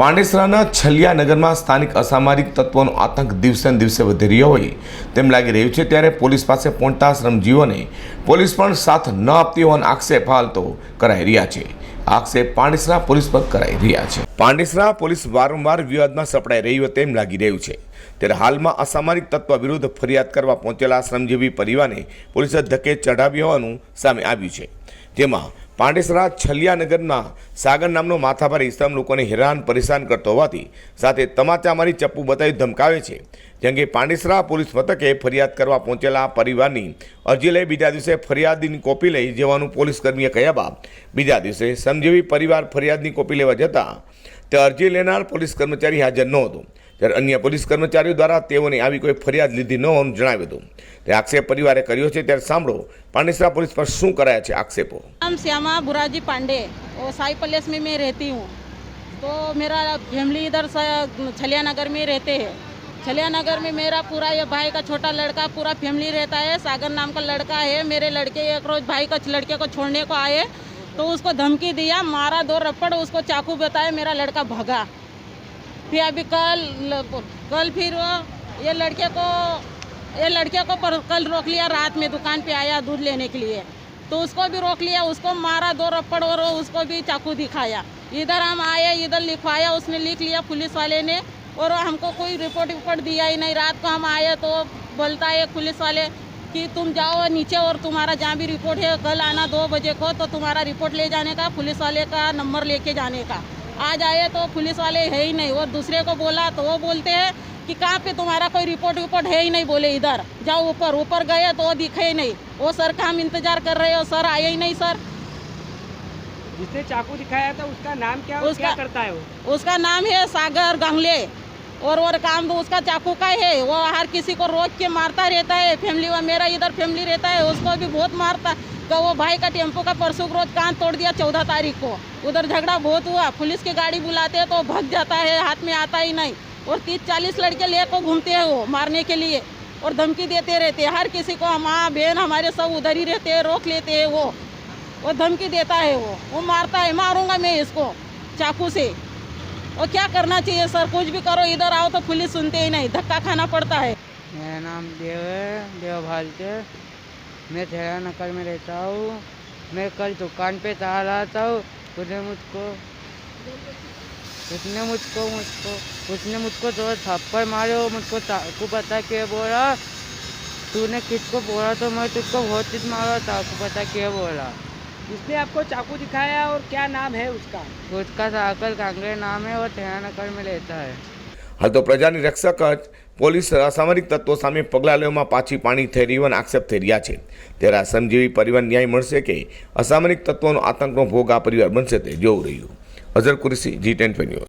પાંડેસરાના છલિયા નગરમાં સ્થાનિક અસામાજિક તત્વોનો આતંક દિવસે દિવસે વધી રહ્યો હોય તેમ લાગી રહ્યું છે ત્યારે પોલીસ પાસે પહોંચતા શ્રમજીવીઓને પોલીસ પણ સાથ ન આપતી હોવાનો આક્ષેપ હાલ તો કરાઈ રહ્યા છે. આક્ષેપ પાંડેસરા પોલીસ પર કરાઈ રહ્યા છે. પાંડેસરા પોલીસ વારંવાર વિવાદમાં સપડાઈ રહી હોય તેમ લાગી રહ્યું છે. ત્યારે હાલમાં અસામાજિક તત્વ વિરુદ્ધ ફરિયાદ કરવા પહોંચેલા શ્રમજીવી પરિવારને પોલીસે ધકે ચઢાવ્યું હોવાનું સામે આવ્યું છે. જેમાં પાંડેસરા છલિયાનગરના સાગર નામનો માથાભાર ઇસ્લામ લોકોને હેરાન પરેશાન કરતો હોવાથી સાથે તમાચા મારી ચપ્પુ બતાવી ધમકાવે છે જેમ કે પાંડેસરા પોલીસ મથકે ફરિયાદ કરવા પહોંચેલા પરિવારની અરજી લઈ બીજા દિવસે ફરિયાદની કોપી લઈ જવાનું પોલીસ કર્મીએ કહ્યા બાદ બીજા દિવસે સમજીવી પરિવાર ફરિયાદની કોપી લેવા જતા તે અરજી લેનાર પોલીસ કર્મચારી હાજર નહોતો. જ્યારે અન્ય પોલીસ કર્મચારીઓ દ્વારા તેઓને આવી કોઈ ફરિયાદ લીધી ન હોવાનું જણાવ્યું હતું તે આક્ષેપ પરિવારે કર્યો છે ત્યારે સાંભળો પાંડેસરા પોલીસ પર શું કરાયા છે આક્ષેપો नाम श्यामा बुराजी पांडे और साई पैलेस में मैं रहती हूँ तो मेरा फैमिली इधर स- छलिया नगर में रहते हैं छलिया नगर में मेरा पूरा ये भाई का छोटा लड़का पूरा फैमिली रहता है सागर नाम का लड़का है मेरे लड़के एक रोज भाई का लड़के को छोड़ने को आए तो उसको धमकी दिया मारा दो रप्पड़ उसको चाकू बताया मेरा लड़का भगा फिर अभी कल कल फिर वो ये लड़के को ये लड़के को पर, कल रोक लिया रात में दुकान पे आया दूध लेने के लिए। तो उसको भी रोक लिया उसको मारा दो रप्पड़ और उसको भी चाकू दिखाया। इधर हम आए इधर लिखवाया उसने लिख लिया पुलिस वाले ने और हमको कोई रिपोर्ट विपोर्ट दिया ही नहीं। रात को हम आए तो बोलता है पुलिस वाले कि तुम जाओ नीचे और तुम्हारा जहाँ भी रिपोर्ट है कल आना दो बजे को तो तुम्हारा रिपोर्ट ले जाने का पुलिस वाले का नंबर लेके जाने का। आज आए तो पुलिस वाले है ही नहीं। और दूसरे को बोला तो वो बोलते हैं कि कहाँ पे तुम्हारा कोई रिपोर्ट विपोर्ट है ही नहीं बोले इधर। जाओ ऊपर ऊपर गए तो वो दिखे ही नहीं। वो सर का हम इंतज़ार कर रहे हो सर आए ही नहीं सर। जिसने चाकू दिखाया था उसका नाम क्या उसका- क्या करता है वो? उसका नाम है सागर गंगले। और और काम उसका चाकू का है, वो हर किसी को रोक के मारता रहता है फैमिली में मेरा इधर फैमिली रहता है, उसको भी बहुत मारता। तो वो भाई का टेंपो का परसों को रोज कान तोड़ दिया चौदह तारीख को। उधर झगड़ा बहुत हुआ, पुलिस की गाड़ी बुलाते हैं तो भग जाता है, हाथ में आता ही नहीं। और तीस चालीस लड़के ले लेकर घूमते हैं वो मारने के लिए और धमकी देते रहते हैं। हर किसी को माँ बहन हमारे सब उधर ही रहते हैं, रोक लेते हैं वो। वो धमकी देता है वो। वो मारता है, मारूँगा मैं इसको चाकू से। और क्या करना चाहिए, सर? कुछ भी करो, इधर आओ तो पुलिस सुनते ही नहीं। धक्का खाना पड़ता है। मेरा नाम देव है देव भालते मैं थेरा नकल में रहता हूँ। मैं कल दुकान पे जा रहा था। उसने मुझको उसने मुझको मुझको, उसने मुझको दो थप्पड़ मारे और मुझको चाकू बता के बोला? तूने किसको बोला तो मैं तुझको बहुत चीज़ मारा, चाकू बता के बोला? जिसने आपको चाकू दिखाया और क्या नाम है उसका उसका साकर कांगड़े नाम है और थेरा नगर में रहता है હાલ તો પ્રજાની રક્ષક જ પોલીસ અસામરિક તત્વો સામે પગલાં લેવામાં પાછી પાણી થઈ રહ્યું અને આક્ષેપ થઈ રહ્યા છે ત્યારે આ સમજીવી પરિવાર ન્યાય મળશે કે અસામરિક તત્વોનો આતંકનો ભોગ આ પરિવાર બનશે તે જોવું રહ્યું અઝર કુરેશી જી ટેન ન્યૂઝ